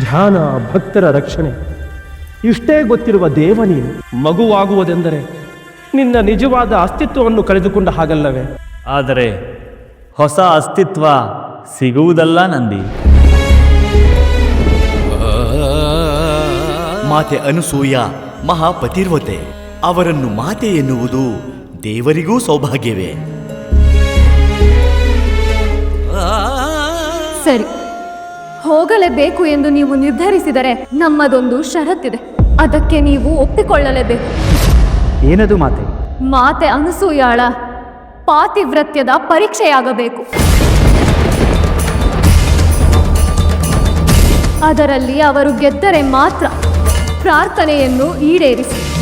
ಧ್ಯಾನ ಭಕ್ತರ ರಕ್ಷಣೆ. ಇಷ್ಟೇ ಗೊತ್ತಿರುವ ದೇವ ನೀನು. ಮಗುವಾಗುವುದೆಂದರೆ ನಿನ್ನ ನಿಜವಾದ ಅಸ್ತಿತ್ವವನ್ನು ಕಳೆದುಕೊಂಡ ಹಾಗಲ್ಲವೇ? ಆದರೆ ಹೊಸ ಅಸ್ತಿತ್ವ ಸಿಗುವುದಲ್ಲ ನಂದಿ. ಮಾತೆ ಅನುಸೂಯ ಮಹಾಪತಿರ್ವತೆ. ಅವರನ್ನು ಮಾತೆ ಎನ್ನುವುದು ದೇವರಿಗೂ ಸೌಭಾಗ್ಯವೇ. ಸರಿ. ಹೋಗಲೇಬೇಕು ಎಂದು ನೀವು ನಿರ್ಧರಿಸಿದರೆ ನಮ್ಮದೊಂದು ಷರತ್ತಿದೆ. ಅದಕ್ಕೆ ನೀವು ಒಪ್ಪಿಕೊಳ್ಳಲೇಬೇಕು. ಏನದು ಮಾತೆ? ಮಾತೆ ಅನಸೂಯಾಳ ಪಾತಿವ್ರತ್ಯದ ಪರೀಕ್ಷೆಯಾಗಬೇಕು. ಅದರಲ್ಲಿ ಅವರು ಗೆದ್ದರೆ ಮಾತ್ರ ಪ್ರಾರ್ಥನೆಯನ್ನು ಈಡೇರಿಸಿ.